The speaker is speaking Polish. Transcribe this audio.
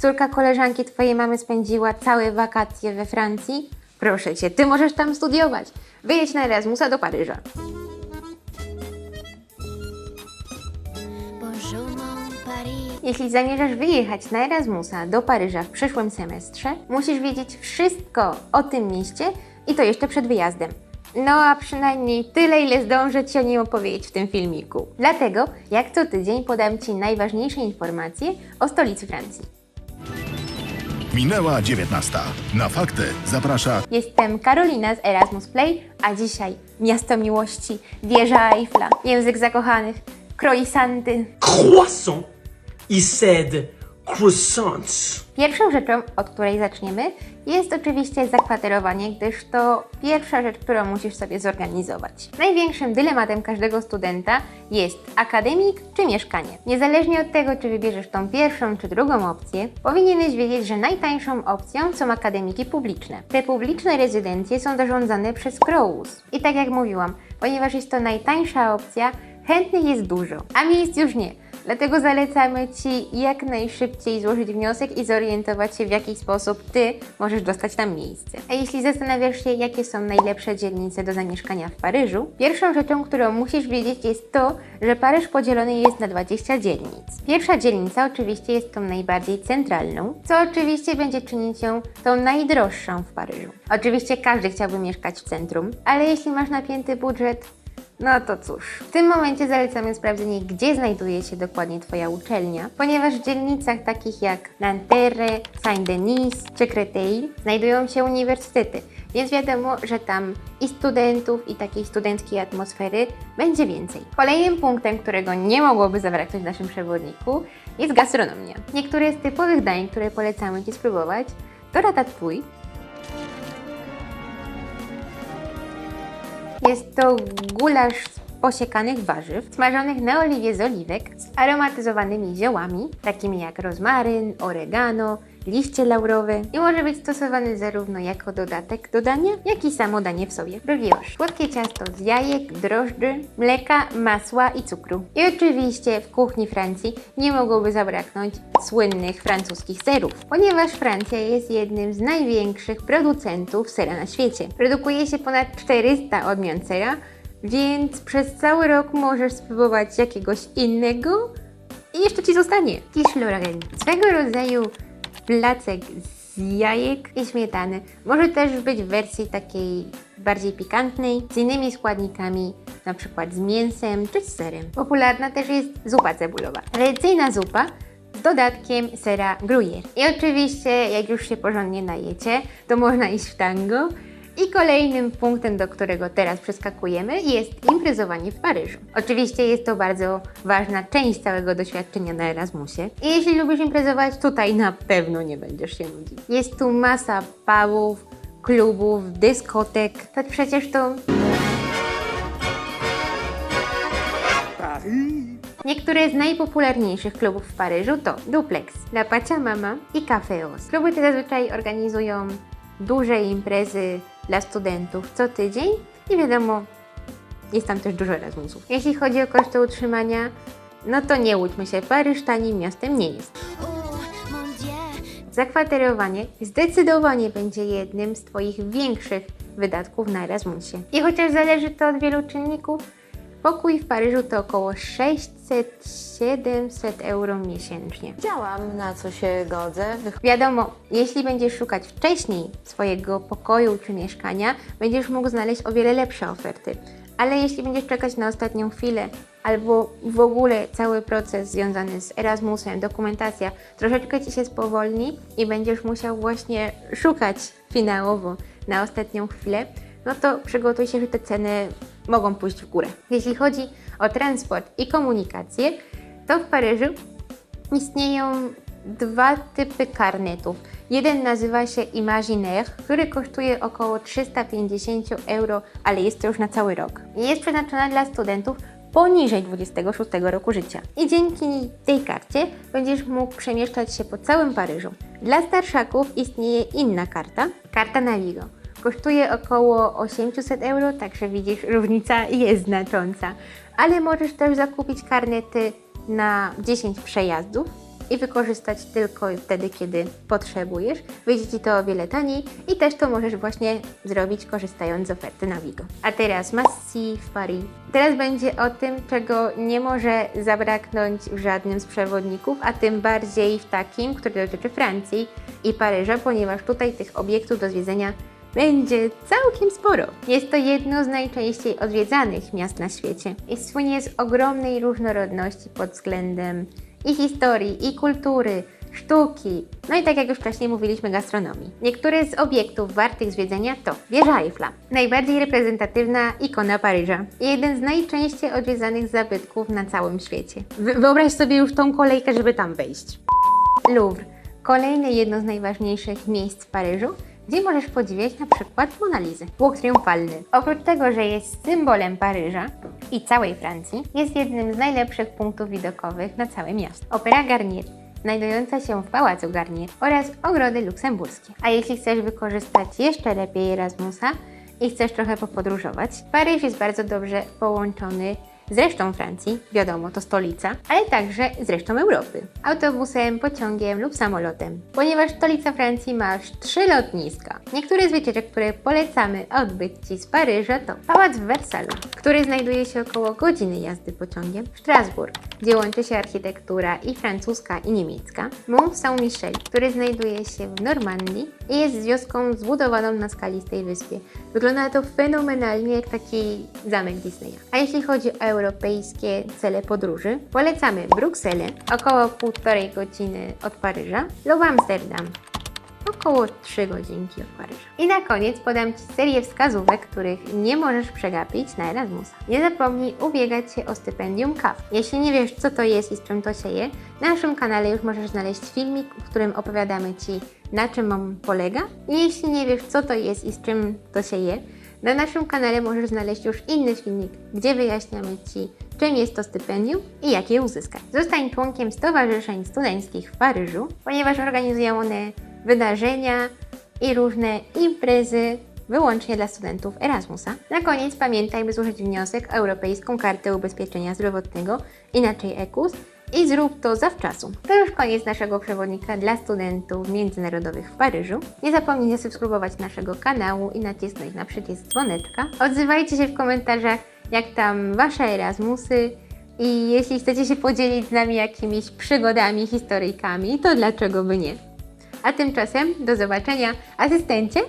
Córka koleżanki twojej mamy spędziła całe wakacje we Francji? Proszę cię, ty możesz tam studiować. Wyjedź na Erasmusa do Paryża. Jeśli zamierzasz wyjechać na Erasmusa do Paryża w przyszłym semestrze, musisz wiedzieć wszystko o tym mieście i to jeszcze przed wyjazdem. No a przynajmniej tyle, ile zdążę Ci o nim opowiedzieć w tym filmiku. Dlatego, jak co tydzień, podam Ci najważniejsze informacje o stolicy Francji. Minęła 19. Na fakty zaprasza Jestem Karolina z Erasmus Play, a dzisiaj miasto miłości, wieża Eiffla, język zakochanych, croissanty. croissant. He said croissants. Pierwszą rzeczą, od której zaczniemy, jest oczywiście zakwaterowanie, gdyż to pierwsza rzecz, którą musisz sobie zorganizować. Największym dylematem każdego studenta jest akademik czy mieszkanie. Niezależnie od tego, czy wybierzesz tą pierwszą czy drugą opcję, powinieneś wiedzieć, że najtańszą opcją są akademiki publiczne. Te publiczne rezydencje są zarządzane przez Crous. I tak jak mówiłam, ponieważ jest to najtańsza opcja, chętnych jest dużo, a miejsc już nie. Dlatego zalecamy Ci jak najszybciej złożyć wniosek i zorientować się, w jaki sposób Ty możesz dostać tam miejsce. A jeśli zastanawiasz się, jakie są najlepsze dzielnice do zamieszkania w Paryżu, pierwszą rzeczą, którą musisz wiedzieć jest to, że Paryż podzielony jest na 20 dzielnic. Pierwsza dzielnica oczywiście jest tą najbardziej centralną, co oczywiście będzie czynić ją tą najdroższą w Paryżu. Oczywiście każdy chciałby mieszkać w centrum, ale jeśli masz napięty budżet, no to cóż, w tym momencie zalecamy sprawdzenie, gdzie znajduje się dokładnie Twoja uczelnia, ponieważ w dzielnicach takich jak Nanterre, Saint-Denis czy Créteil znajdują się uniwersytety, więc wiadomo, że tam i studentów, i takiej studenckiej atmosfery będzie więcej. Kolejnym punktem, którego nie mogłoby zabraknąć w naszym przewodniku, jest gastronomia. Niektóre z typowych dań, które polecamy Ci spróbować, to ratatouille, To gulasz z posiekanych warzyw, smażonych na oliwie z oliwek, z aromatyzowanymi ziołami, takimi jak rozmaryn, oregano, liście laurowe i może być stosowany zarówno jako dodatek do dania, jak i samo danie w sobie. Brioche. Słodkie ciasto z jajek, drożdży, mleka, masła i cukru. I oczywiście w kuchni Francji nie mogłoby zabraknąć słynnych francuskich serów, ponieważ Francja jest jednym z największych producentów sera na świecie. Produkuje się ponad 400 odmian sera, więc przez cały rok możesz spróbować jakiegoś innego i jeszcze Ci zostanie. Lorraine. Swego rodzaju placek z jajek i śmietany. Może też być w wersji takiej bardziej pikantnej, z innymi składnikami, na przykład z mięsem czy z serem. Popularna też jest zupa cebulowa. Tradycyjna zupa z dodatkiem sera gruyère. I oczywiście, jak już się porządnie najecie, to można iść w tango. I kolejnym punktem, do którego teraz przeskakujemy, jest imprezowanie w Paryżu. Oczywiście jest to bardzo ważna część całego doświadczenia na Erasmusie. I jeśli lubisz imprezować, tutaj na pewno nie będziesz się nudzić. Jest tu masa pubów, klubów, dyskotek. To przecież to Niektóre z najpopularniejszych klubów w Paryżu to Duplex, La Pachamama i Café Os. Kluby te zazwyczaj organizują duże imprezy dla studentów co tydzień i wiadomo, jest tam też dużo Erasmusów. Jeśli chodzi o koszty utrzymania, no to nie łudźmy się, Paryż tanim miastem nie jest. Zakwaterowanie zdecydowanie będzie jednym z Twoich większych wydatków na Erasmusie. I chociaż zależy to od wielu czynników, pokój w Paryżu to około 600-700 euro miesięcznie. Wiedziałam, na co się godzę. Wych- Wiadomo, jeśli będziesz szukać wcześniej swojego pokoju czy mieszkania, będziesz mógł znaleźć o wiele lepsze oferty. Ale jeśli będziesz czekać na ostatnią chwilę, albo w ogóle cały proces związany z Erasmusem, dokumentacja, troszeczkę ci się spowolni i będziesz musiał właśnie szukać finałowo na ostatnią chwilę, no to przygotuj się, że te ceny mogą pójść w górę. Jeśli chodzi o transport i komunikację, to w Paryżu Istnieją dwa typy karnetów. Jeden nazywa się Imaginaire, który kosztuje około 350 euro, ale jest to już na cały rok. Jest przeznaczona dla studentów poniżej 26 roku życia. I dzięki tej karcie będziesz mógł przemieszczać się po całym Paryżu. Dla starszaków istnieje inna karta, karta Navigo. Kosztuje około 800 euro, także widzisz, różnica jest znacząca. Ale możesz też zakupić karnety na 10 przejazdów i wykorzystać tylko wtedy, kiedy potrzebujesz. Wyjdzie Ci to o wiele taniej i też to możesz właśnie zrobić korzystając z oferty Navigo. A teraz Massi w Paris. Teraz będzie o tym, czego nie może zabraknąć w żadnym z przewodników, a tym bardziej w takim, który dotyczy Francji i Paryża, ponieważ tutaj tych obiektów do zwiedzenia będzie całkiem sporo. Jest to jedno z najczęściej odwiedzanych miast na świecie i słynie z ogromnej różnorodności pod względem i historii, i kultury, sztuki, no i tak jak już wcześniej mówiliśmy, gastronomii. Niektóre z obiektów wartych zwiedzenia to wieża Eiffla, najbardziej reprezentatywna ikona Paryża i jeden z najczęściej odwiedzanych zabytków na całym świecie. Wy- wyobraź sobie już tą kolejkę, żeby tam wejść. Louvre, kolejne jedno z najważniejszych miejsc w Paryżu, gdzie możesz podziwiać na przykład Monalizę, Łuk Triumfalny. Oprócz tego, że jest symbolem Paryża i całej Francji, jest jednym z najlepszych punktów widokowych na całe miasto. Opera Garnier, znajdująca się w Pałacu Garnier oraz ogrody luksemburskie. A jeśli chcesz wykorzystać jeszcze lepiej Erasmusa i chcesz trochę popodróżować, Paryż jest bardzo dobrze połączony z resztą Francji, wiadomo, to stolica, ale także z resztą Europy. Autobusem, pociągiem lub samolotem. Ponieważ stolica Francji ma aż trzy lotniska. Niektóre z wycieczek, które polecamy odbyć Ci z Paryża to Pałac w Wersalu, który znajduje się około godziny jazdy pociągiem, Strasburg, gdzie łączy się architektura i francuska i niemiecka, Mont Saint-Michel, który znajduje się w Normandii i jest wioską zbudowaną na skalistej wyspie. Wygląda to fenomenalnie jak taki zamek Disneya. A jeśli chodzi o europejskie cele podróży, polecamy Brukselę, około półtorej godziny od Paryża, lub Amsterdam, około 3 godzinki od Paryża. I na koniec podam Ci serię wskazówek, których nie możesz przegapić na Erasmusa. Nie zapomnij ubiegać się o stypendium CAF. Jeśli nie wiesz, co to jest i z czym to się je, na naszym kanale już możesz znaleźć filmik, w którym opowiadamy Ci, na czym on polega. I jeśli nie wiesz, co to jest i z czym to się je, na naszym kanale możesz znaleźć już inny filmik, gdzie wyjaśniamy Ci, czym jest to stypendium i jak je uzyskać. Zostań członkiem stowarzyszeń studenckich w Paryżu, ponieważ organizują one wydarzenia i różne imprezy wyłącznie dla studentów Erasmusa. Na koniec pamiętaj, by złożyć wniosek o Europejską Kartę Ubezpieczenia Zdrowotnego, inaczej EKUS, i zrób to zawczasu. To już koniec naszego przewodnika dla studentów międzynarodowych w Paryżu. Nie zapomnij zasubskrybować naszego kanału i nacisnąć na przycisk dzwoneczka. Odzywajcie się w komentarzach, jak tam Wasze Erasmusy i jeśli chcecie się podzielić z nami jakimiś przygodami, historyjkami, to dlaczego by nie? A tymczasem do zobaczenia, asystencie!